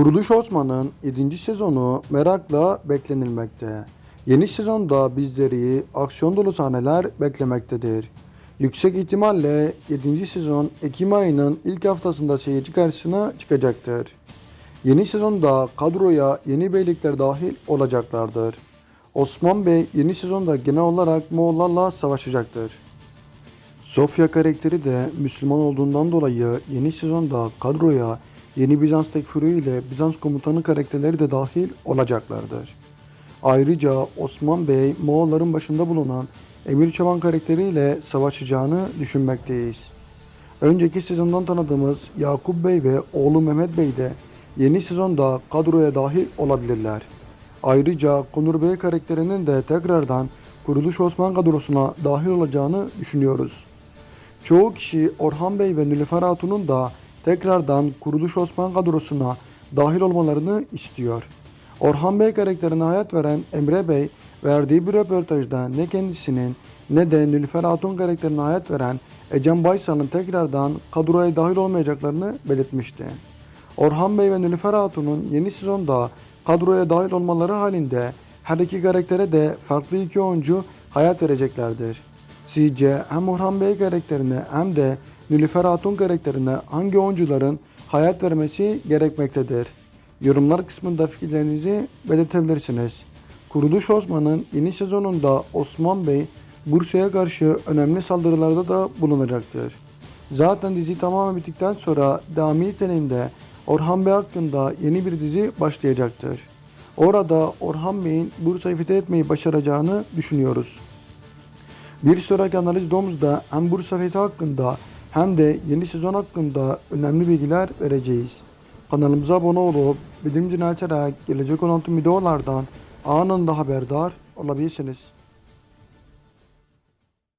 Kuruluş Osman'ın 7. sezonu merakla beklenilmekte. Yeni sezonda bizleri aksiyon dolu sahneler beklemektedir. Yüksek ihtimalle 7. sezon Ekim ayının ilk haftasında seyirci karşısına çıkacaktır. Yeni sezonda kadroya yeni beylikler dahil olacaklardır. Osman Bey yeni sezonda genel olarak Moğollarla savaşacaktır. Sofya karakteri de Müslüman olduğundan dolayı yeni sezonda kadroya yeni Bizans tekfürü ile Bizans komutanı karakterleri de dahil olacaklardır. Ayrıca Osman Bey Moğolların başında bulunan Emir Çavan karakteriyle savaşacağını düşünmekteyiz. Önceki sezondan tanıdığımız Yakup Bey ve oğlu Mehmet Bey de yeni sezonda kadroya dahil olabilirler. Ayrıca Konur Bey karakterinin de tekrardan Kuruluş Osman kadrosuna dahil olacağını düşünüyoruz. Çoğu kişi Orhan Bey ve Nilüfer Hatun'un da tekrardan Kuruluş Osman kadrosuna dahil olmalarını istiyor. Orhan Bey karakterine hayat veren Emre Bey verdiği bir röportajda ne kendisinin ne de Nilüfer Hatun karakterine hayat veren Ecem Baysal'ın tekrardan kadroya dahil olmayacaklarını belirtmişti. Orhan Bey ve Nilüfer Hatun'un yeni sezonda kadroya dahil olmaları halinde her iki karaktere de farklı iki oyuncu hayat vereceklerdir. Sizce hem Orhan Bey karakterine hem de Nilüfer Hatun karakterine hangi oyuncuların hayat vermesi gerekmektedir? Yorumlar kısmında fikirlerinizi belirtebilirsiniz. Kuruluş Osman'ın yeni sezonunda Osman Bey Bursa'ya karşı önemli saldırılarda da bulunacaktır. Zaten dizi tamamen bittikten sonra devamı niteliğinde Orhan Bey hakkında yeni bir dizi başlayacaktır. Orada Orhan Bey'in Bursa'yı fethetmeyi başaracağını düşünüyoruz. Bir sonraki analiz videomuzda hem Bursa fethi hakkında hem de yeni sezon hakkında önemli bilgiler vereceğiz. Kanalımıza abone olup bildirim zilini açarak gelecek olan tüm videolardan anında haberdar olabilirsiniz.